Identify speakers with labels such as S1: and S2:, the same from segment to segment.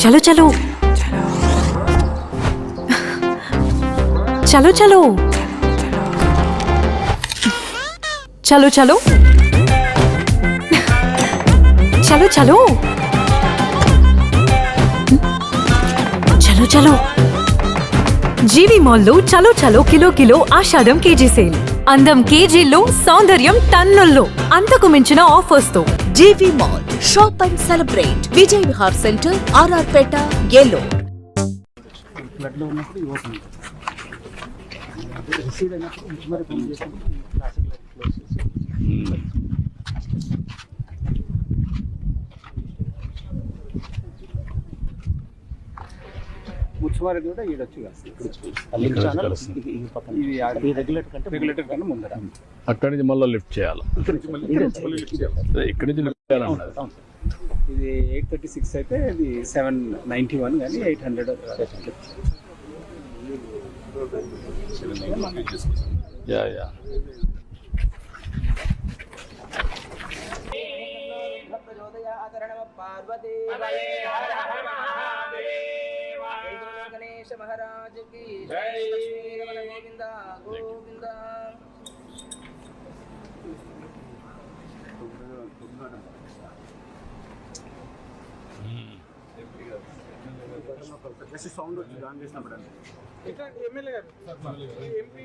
S1: చలో చలో చలో చలో చలో చలో చలో చలో చలో చలో జీవి మాల్లో చలో చలో kilo kilo Ashadham KG sale అందం కేజీల్లో సౌందర్యం టన్నుల్లో అంతకు మించిన ఆఫర్స్తో.
S2: GV mall shop and celebrate. Vijay Vihar centre RR Peta
S3: receive అయినప్పుడు కూడా ఈడొచ్చి కలిసి రెగ్యులేటర్
S4: అక్కడి నుంచి మళ్ళీ లిఫ్ట్ చేయాలి? ఇక్కడి నుంచి
S3: ఇది ఎయిట్ థర్టీ సిక్స్ అయితే ఇది సెవెన్ నైంటీ వన్ కానీ ఎయిట్ హండ్రెడ్
S4: యా
S5: महाराज की जय गोविंदा गोविंदा జస్ట్
S3: సౌండ్ వచ్చి దాని చేసినప్పుడు
S1: ఇట్లా ఎమ్మెల్యే గారు ఎంపీ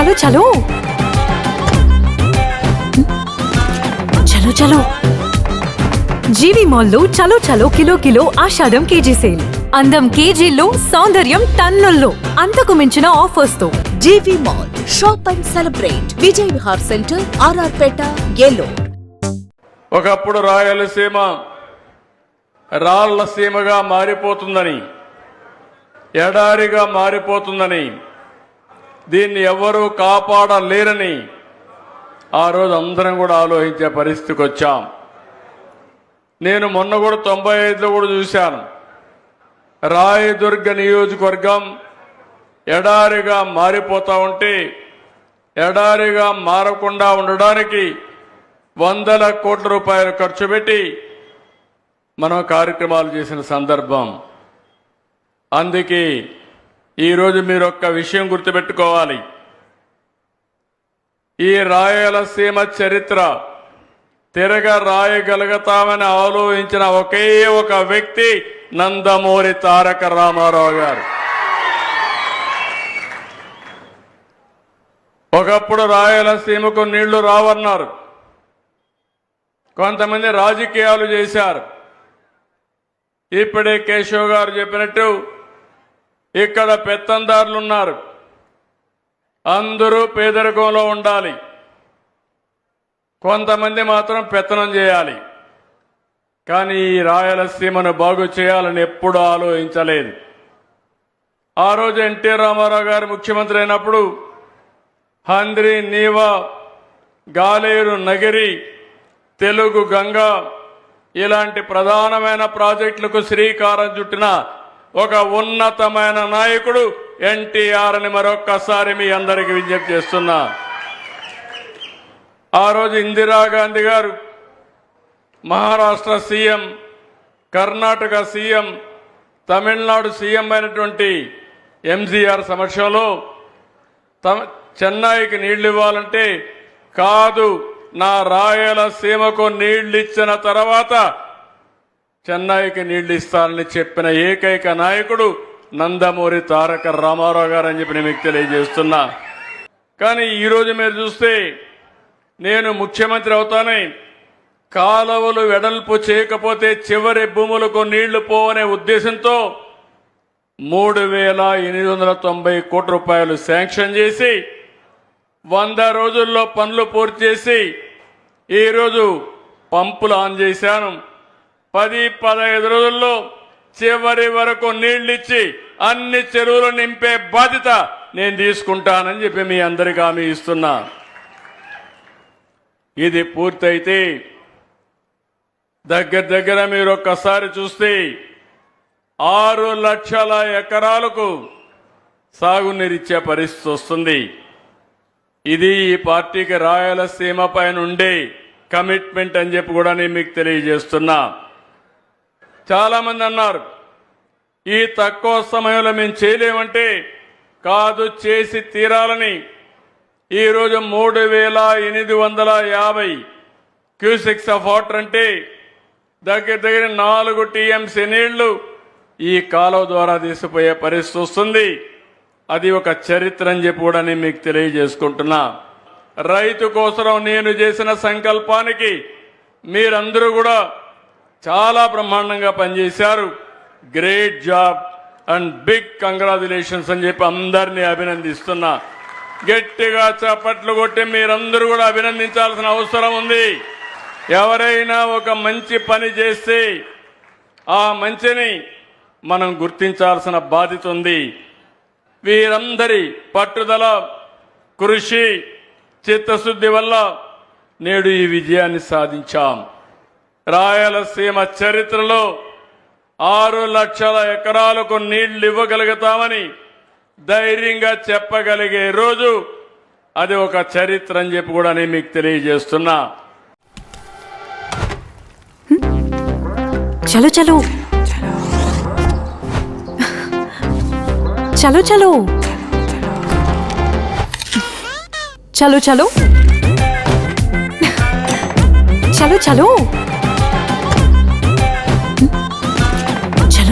S1: చలో చలో. చలో చలో. జీవి మాల్లో చలో చలో kilo kilo Ashadham KG sale. అందం కేజీల్లో సౌందర్యం టన్నుల్లో. అంతకు మించిన ఆఫర్స్తో
S2: GV mall shop and celebrate Vijay Vihar centre RR Peta Eluru.
S4: ఒకప్పుడు రాయలసీమ రాళ్ళ సీమగా మారిపోతుందని ఎడారిగా మారిపోతుందని దీన్ని ఎవరూ కాపాడలేరని ఆ రోజు అందరం కూడా ఆలోచించే పరిస్థితికి వచ్చాం. నేను మొన్న కూడా తొంభై ఐదులో కూడా చూశాను. రాయదుర్గ నియోజకవర్గం ఎడారిగా మారిపోతా ఉంటే ఎడారిగా మారకుండా ఉండడానికి వందల కోట్ల రూపాయలు ఖర్చు పెట్టి మనం కార్యక్రమాలు చేసిన సందర్భం. అందుకే ఈరోజు మీరు ఒక్క విషయం గుర్తుపెట్టుకోవాలి. ఈ రాయలసీమ చరిత్ర తిరగ రాయగలుగుతామని ఆలోచించిన ఒకే ఒక వ్యక్తి నందమూరి తారక రామారావు గారు. ఒకప్పుడు రాయలసీమకు నీళ్ళు రావన్నారు. కొంతమంది రాజకీయాలు చేశారు. ఇప్పుడే కేశవ్ గారు చెప్పినట్టు ఇక్కడ పెత్తందారులు ఉన్నారు అందరూ పేదరికంలో ఉండాలి. కొంతమంది మాత్రం పెత్తనం చేయాలి. కానీ ఈ రాయలసీమను బాగు చేయాలని ఎప్పుడూ ఆలోచించలేదు. ఆ రోజు ఎన్టీ రామారావు గారు ముఖ్యమంత్రి అయినప్పుడు హంద్రి నీవా గాలేరు నగిరి తెలుగు గంగ ఇలాంటి ప్రధానమైన ప్రాజెక్టులకు శ్రీకారం చుట్టిన ఒక ఉన్నతమైన నాయకుడు ఎన్టీఆర్ అని మరొక్కసారి మీ అందరికీ విజ్ఞప్తి చేస్తున్నా. ఆ రోజు ఇందిరాగాంధీ గారు Maharashtra CM Karnataka CM Tamil Nadu CM అయినటువంటి ఎంజీఆర్ సమక్షంలో తమ చెన్నైకి నీళ్ళు ఇవ్వాలంటే కాదు నా రాయలసీమకు నీళ్ళిచ్చిన తర్వాత చెన్నైకి నీళ్ళు ఇస్తానని చెప్పిన ఏకైక నాయకుడు నందమూరి తారక రామారావు గారు అని చెప్పి నేను మీకు తెలియజేస్తున్నా. కానీ ఈరోజు మీరు చూస్తే నేను ముఖ్యమంత్రి అవుతానే కాలువలు వెడల్పు చేయకపోతే చివరి భూములకు నీళ్ళు పోవనే ఉద్దేశంతో మూడు వేల ఎనిమిది వందల తొంభై కోట్ల రూపాయలు శాంక్షన్ చేసి వంద రోజుల్లో పనులు పూర్తి చేసి ఈరోజు పంపులు ఆన్ చేశాను. పది పదహైదు రోజుల్లో చివరి వరకు నీళ్ళిచ్చి అన్ని చెరువులు నింపే బాధ్యత నేను తీసుకుంటానని చెప్పి మీ అందరికీ హామీ ఇస్తున్నా. ఇది పూర్తయితే దగ్గర దగ్గర మీరు ఒక్కసారి చూస్తే ఆరు లక్షల ఎకరాలకు సాగునీరిచ్చే పరిస్థితి వస్తుంది. ఇది ఈ పార్టీకి రాయలసీమ పైన ఉండే కమిట్మెంట్ అని చెప్పి కూడా నేను మీకు తెలియజేస్తున్నా. చాలామంది అన్నారు ఈ తక్కువ సమయంలో మేము చేయలేమంటే కాదు చేసి తీరాలని. ఈరోజు మూడు వేల ఎనిమిది వందల యాభై క్యూసెక్స్ ఆఫ్ వాటర్ అంటే దగ్గర దగ్గర నాలుగు టీఎంసీ నీళ్ళు ఈ కాలువ ద్వారా తీసిపోయే పరిస్థితి వస్తుంది. అది ఒక చరిత్ర అని చెప్పి కూడా నేను మీకు తెలియజేసుకుంటున్నా. రైతు కోసం నేను చేసిన సంకల్పానికి మీరందరూ కూడా చాలా బ్రహ్మాండంగా పనిచేశారు. Great job and big congratulations అని చెప్పి అందరినీ అభినందిస్తున్నా. గట్టిగా చప్పట్లు కొట్టి మీరందరూ కూడా అభినందించాల్సిన అవసరం ఉంది. ఎవరైనా ఒక మంచి పని చేస్తే ఆ మంచిని మనం గుర్తించాల్సిన బాధ్యత ఉంది. వీరందరి పట్టుదల కృషి చిత్తశుద్ధి వల్ల నేడు ఈ విజయాన్ని సాధించాం. రాయలసీమ చరిత్రలో ఆరు లక్షల ఎకరాలకు నీళ్ళు ఇవ్వగలుగుతామని ధైర్యంగా చెప్పగలిగే రోజు అది ఒక చరిత్ర అని చెప్పి కూడా నేను మీకు తెలియజేస్తున్నా.
S1: చలో చలో. చలో చలో. చలో చలో. చలో చలో.